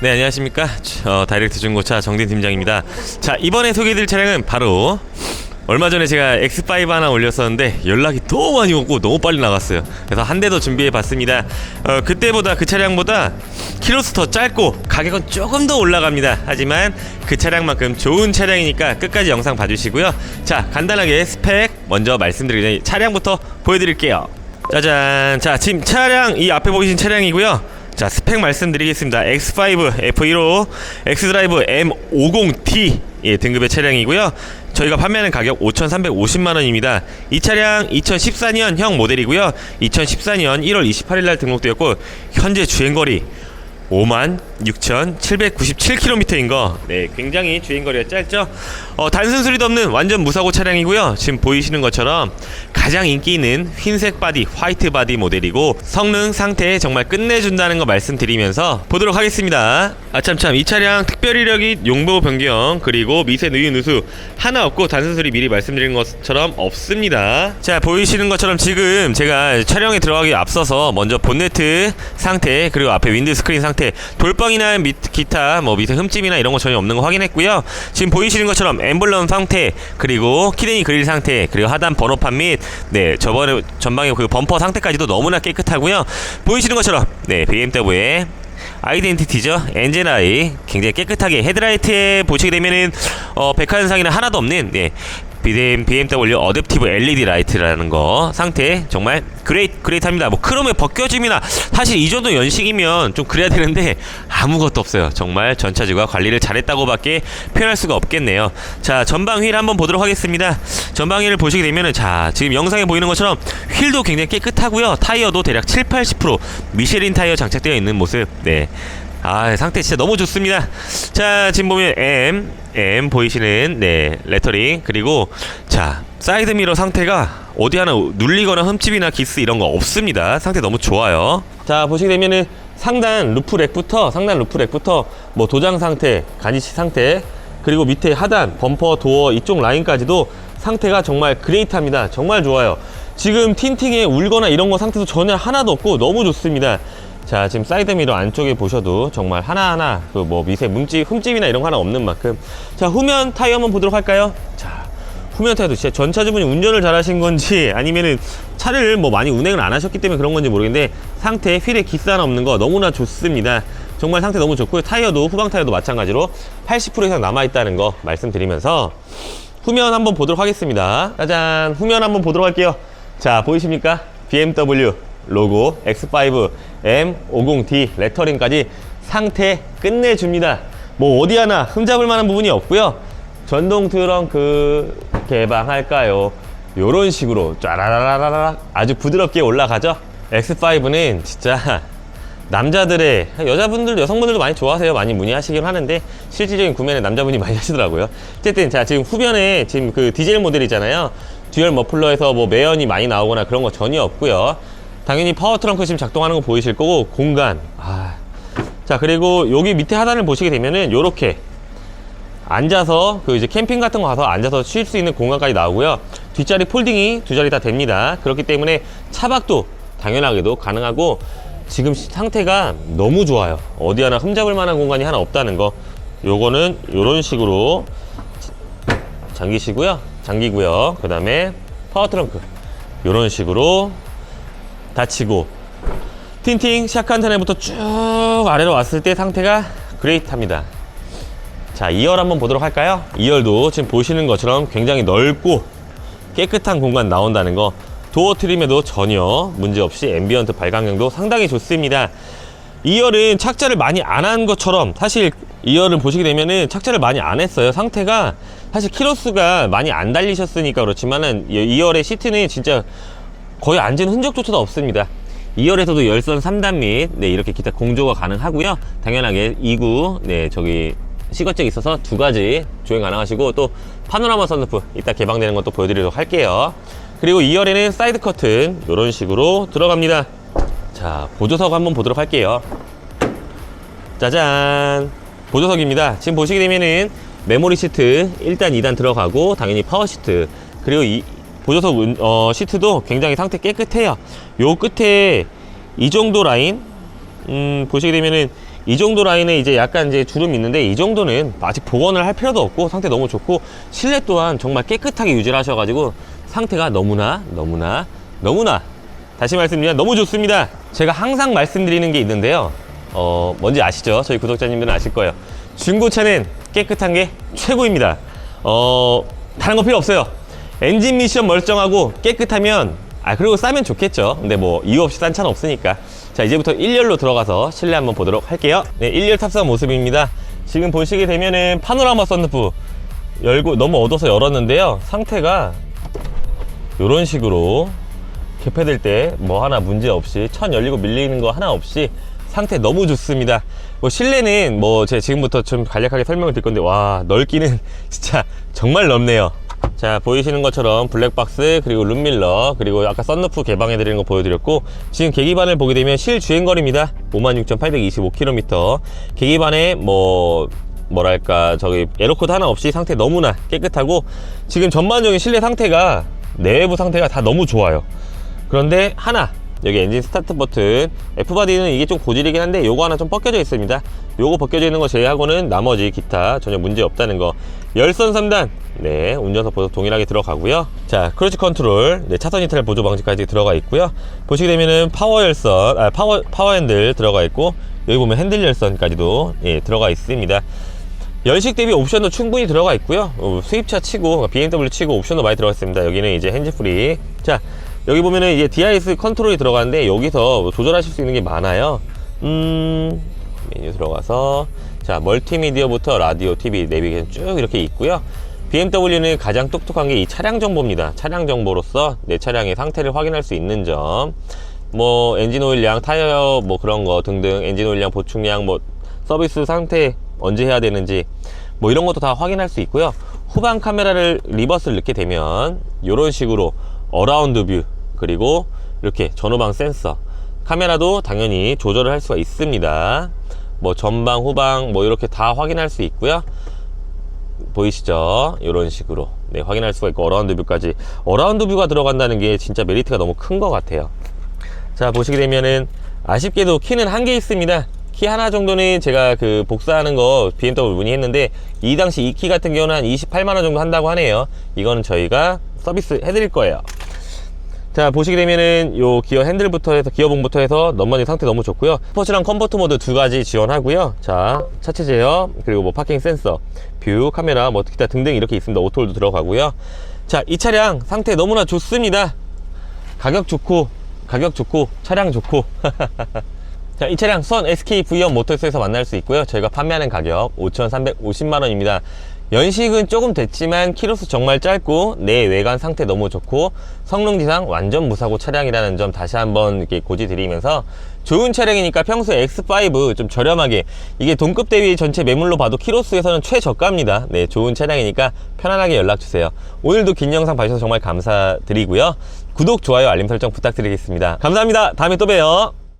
네 안녕하십니까? 어, 다이렉트 중고차 정딘 팀장입니다. 자 이번에 소개해드릴 차량은 바로 얼마 전에 제가 X5 하나 올렸었는데 연락이 너무 많이 오고 너무 빨리 나갔어요. 그래서 한 대 더 준비해 봤습니다. 어, 그때보다 그 차량보다 키로수 더 짧고 가격은 조금 더 올라갑니다. 하지만 그 차량만큼 좋은 차량이니까 끝까지 영상 봐주시고요. 자 간단하게 스펙 먼저 말씀드리기 전에 차량부터 보여드릴게요. 짜잔! 자 지금 차량 이 앞에 보이신 차량이고요 자 스펙 말씀드리겠습니다. X5 F15 X드라이브 M50T 예, 등급의 차량이고요. 저희가 판매하는 가격 5,350만원입니다. 이 차량 2014년 형 모델이고요. 2014년 1월 28일 날 등록되었고 현재 주행거리 5만 6,797km인 거, 네, 굉장히 주행거리가 짧죠. 어, 단순 수리도 없는 완전 무사고 차량이고요. 지금 보이시는 것처럼 가장 인기 있는 흰색 바디, 화이트 바디 모델이고 성능 상태 정말 끝내준다는 거 말씀드리면서 보도록 하겠습니다. 아참참 이 차량 특별 이력이 용도 변경 그리고 미세 누유 누수 하나 없고 단순 수리 미리 말씀드린 것처럼 없습니다. 자 보이시는 것처럼 지금 제가 촬영에 들어가기 앞서서 먼저 본네트 상태 그리고 앞에 윈드 스크린 상태 돌 방이나 밑, 기타 뭐 밑에 흠집이나 이런 거 전혀 없는 거 확인했고요. 지금 보이시는 것처럼 엠블럼 상태 그리고 키데니 그릴 상태 그리고 하단 번호판 및 네 저번에 전방에 그 범퍼 상태까지도 너무나 깨끗하고요. 보이시는 것처럼 네 BMW의 아이덴티티죠 엔진아이 굉장히 깨끗하게 헤드라이트에 보시게 되면은 어 백화현상이나 하나도 없는 네 BM, BMW 어댑티브 LED 라이트라는 거 상태 정말 그레이트 그레이트합니다. 뭐 크롬의 벗겨짐이나 사실 이 정도 연식이면 좀 그래야 되는데 아무것도 없어요. 정말 전차주가 관리를 잘했다고밖에 표현할 수가 없겠네요. 자 전방 휠 한번 보도록 하겠습니다. 전방 휠을 보시게 되면은 자 지금 영상에 보이는 것처럼 휠도 굉장히 깨끗하고요. 타이어도 대략 7, 80% 미쉐린 타이어 장착되어 있는 모습. 네. 아 상태 진짜 너무 좋습니다. 자 지금 보면 M M 보이시는 네 레터링 그리고 자 사이드 미러 상태가 어디 하나 눌리거나 흠집이나 기스 이런 거 없습니다. 상태 너무 좋아요. 자 보시게 되면은 상단 루프 렉부터 상단 루프 렉부터 뭐 도장 상태, 가니시 상태 그리고 밑에 하단 범퍼 도어 이쪽 라인까지도 상태가 정말 그레이트합니다. 정말 좋아요. 지금 틴팅에 울거나 이런 거 상태도 전혀 하나도 없고 너무 좋습니다. 자 지금 사이드 미러 안쪽에 보셔도 정말 하나하나 그 뭐 미세 뭉집 흠집이나 이런 거 하나 없는 만큼. 자 후면 타이어 한번 보도록 할까요? 자 후면 타이어도 진짜 전차주분이 운전을 잘 하신 건지 아니면은 차를 뭐 많이 운행을 안 하셨기 때문에 그런 건지 모르겠는데 상태 휠에 기스 하나 없는 거 너무나 좋습니다. 정말 상태 너무 좋고요. 타이어도 후방 타이어도 마찬가지로 80% 이상 남아있다는 거 말씀드리면서 후면 한번 보도록 하겠습니다. 짜잔! 후면 한번 보도록 할게요. 자 보이십니까? BMW 로고 X5 M50D 레터링까지 상태 끝내줍니다. 뭐 어디 하나 흠잡을 만한 부분이 없고요. 전동 트렁크 개방할까요? 요런 식으로 쫘라라라라 아주 부드럽게 올라가죠. X5는 진짜 남자들의 여자분들 여성분들도 많이 좋아하세요 많이 문의하시긴 하는데 실질적인 구매는 남자분이 많이 하시더라고요 어쨌든 자 지금 후면에 지금 그 디젤 모델이잖아요 듀얼 머플러에서 뭐 매연이 많이 나오거나 그런 거 전혀 없고요 당연히 파워 트렁크 지금 작동하는 거 보이실 거고 공간. 아. 자 그리고 여기 밑에 하단을 보시게 되면은 요렇게 앉아서 그 이제 캠핑 같은 거 가서 앉아서 쉴 수 있는 공간까지 나오고요. 뒷자리 폴딩이 두 자리 다 됩니다. 그렇기 때문에 차박도 당연하게도 가능하고 지금 시- 상태가 너무 좋아요. 어디 하나 흠잡을 만한 공간이 하나 없다는 거. 요거는 요런 식으로 잠기시고요. 잠기고요. 그 다음에 파워 트렁크. 요런 식으로 닫히고 틴팅 시작한 전에부터 쭉 아래로 왔을 때 상태가 그레이트합니다. 자 2열 한번 보도록 할까요? 2열도 지금 보시는 것처럼 굉장히 넓고 깨끗한 공간 나온다는 거 도어 트림에도 전혀 문제없이 앰비언트 발광량도 상당히 좋습니다. 2열은 착자를 많이 안 한 것처럼 사실 2열을 보시게 되면은 착자를 많이 안 했어요. 상태가 사실 키로수가 많이 안 달리셨으니까 그렇지만은 2열의 시트는 진짜 거의 앉은 흔적조차도 없습니다. 2열에서도 열선 3단 및 네, 이렇게 기타 공조가 가능하고요. 당연하게 2구 네 저기 시거잭 있어서 두 가지 조행 가능하시고 또 파노라마 선루프 이따 개방되는 것도 보여드리도록 할게요. 그리고 2열에는 사이드 커튼 이런 식으로 들어갑니다. 자 보조석 한번 보도록 할게요. 짜잔! 보조석입니다. 지금 보시게 되면은 메모리 시트 1단 2단 들어가고 당연히 파워 시트 그리고 이 보조석 은- 어, 시트도 굉장히 상태 깨끗해요 요 끝에 이 정도 라인 음, 보시게 되면은 이 정도 라인에 이제 약간 이제 주름이 있는데 이 정도는 아직 복원을 할 필요도 없고 상태 너무 좋고 실내 또한 정말 깨끗하게 유지를 하셔가지고 상태가 너무나 너무나 너무나 다시 말씀드리면 너무 좋습니다. 제가 항상 말씀드리는 게 있는데요. 어, 뭔지 아시죠? 저희 구독자님들은 아실 거예요. 중고차는 깨끗한 게 최고입니다. 어, 다른 거 필요 없어요. 엔진 미션 멀쩡하고 깨끗하면 아 그리고 싸면 좋겠죠. 근데 뭐 이유 없이 싼 차는 없으니까. 자 이제부터 1열로 들어가서 실내 한번 보도록 할게요. 네, 1열 탑승 모습입니다. 지금 보시게 되면은 파노라마 썬루프 열고 너무 어두워서 열었는데요. 상태가 이런 식으로 개폐될 때 뭐 하나 문제 없이 천 열리고 밀리는 거 하나 없이 상태 너무 좋습니다. 뭐 실내는 뭐 제가 지금부터 좀 간략하게 설명을 드릴 건데 와 넓기는 진짜 정말 넓네요. 자 보이시는 것처럼 블랙박스 그리고 룸밀러 그리고 아까 썬루프 개방해 드리는 거 보여드렸고 지금 계기판을 보게 되면 실주행거리입니다. 56,825km 계기판에 뭐 뭐랄까 저기 에어코드 하나 없이 상태 너무나 깨끗하고 지금 전반적인 실내 상태가 내외부 상태가 다 너무 좋아요. 그런데 하나 여기 엔진 스타트 버튼 F바디는 이게 좀 고질이긴 한데 요거 하나 좀 벗겨져 있습니다. 요거 벗겨져 있는 거 제외하고는 나머지 기타 전혀 문제 없다는 거 열선 3단. 네 운전석 보석 동일하게 들어가고요. 자 크루즈 컨트롤. 네 차선 이탈 보조 방지까지 들어가 있고요. 보시게 되면은 파워 열선 아 파워 파워 핸들 들어가 있고 여기 보면 핸들 열선까지도 예 들어가 있습니다. 연식 대비 옵션도 충분히 들어가 있고요. 어, 수입차 치고 BMW 치고 옵션도 많이 들어가 있습니다. 여기는 이제 핸즈프리. 자 여기 보면은 이제 DIS 컨트롤이 들어가는데 여기서 조절하실 수 있는 게 많아요. 음 메뉴 들어가서 자 멀티미디어부터 라디오 TV 내비게이션 쭉 이렇게 있고요. BMW는 가장 똑똑한 게 이 차량 정보입니다. 차량 정보로서 내 차량의 상태를 확인할 수 있는 점. 뭐 엔진 오일량 타이어 뭐 그런 거 등등 엔진 오일량 보충량 뭐 서비스 상태 언제 해야 되는지 뭐 이런 것도 다 확인할 수 있고요. 후방 카메라를 리버스를 넣게 되면 이런 식으로 어라운드 뷰 그리고 이렇게 전후방 센서. 카메라도 당연히 조절을 할 수가 있습니다 뭐 전방 후방 뭐 이렇게 다 확인할 수 있고요. 보이시죠? 이런 식으로. 네, 확인할 수가 있고 어라운드 뷰까지. 어라운드 뷰가 들어간다는 게 진짜 메리트가 너무 큰 것 같아요. 자 보시게 되면은 아쉽게도 키는 한 개 있습니다. 키 하나 정도는 제가 그 복사하는 거 BMW 문의했는데 이 당시 이 키 같은 경우는 한 28만원 정도 한다고 하네요. 이거는 저희가 서비스 해드릴 거예요 자 보시게 되면은 요 기어 핸들부터 해서 기어봉부터 해서 넘버닝 상태 너무 좋고요. 스포츠랑 컴포트 모드 두 가지 지원하고요. 자 차체 제어 그리고 뭐 파킹 센서 뷰 카메라 뭐 기타 등등 이렇게 있습니다. 오토홀도 들어가고요. 자 이 차량 상태 너무나 좋습니다. 가격 좋고 가격 좋고 차량 좋고. 자, 이 차량 선 SK V1 모터스에서 만날 수 있고요. 저희가 판매하는 가격 5,350만 원입니다. 연식은 조금 됐지만 키로수 정말 짧고 내 외관 상태 너무 좋고 성능 지상 완전 무사고 차량이라는 점 다시 한번 이렇게 고지 드리면서 좋은 차량이니까 평소 X5 좀 저렴하게 이게 동급 대비 전체 매물로 봐도 키로수에서는 최저가입니다. 네, 좋은 차량이니까 편안하게 연락 주세요. 오늘도 긴 영상 봐주셔서 정말 감사드리고요. 구독, 좋아요, 알림 설정 부탁드리겠습니다. 감사합니다. 다음에 또 봬요.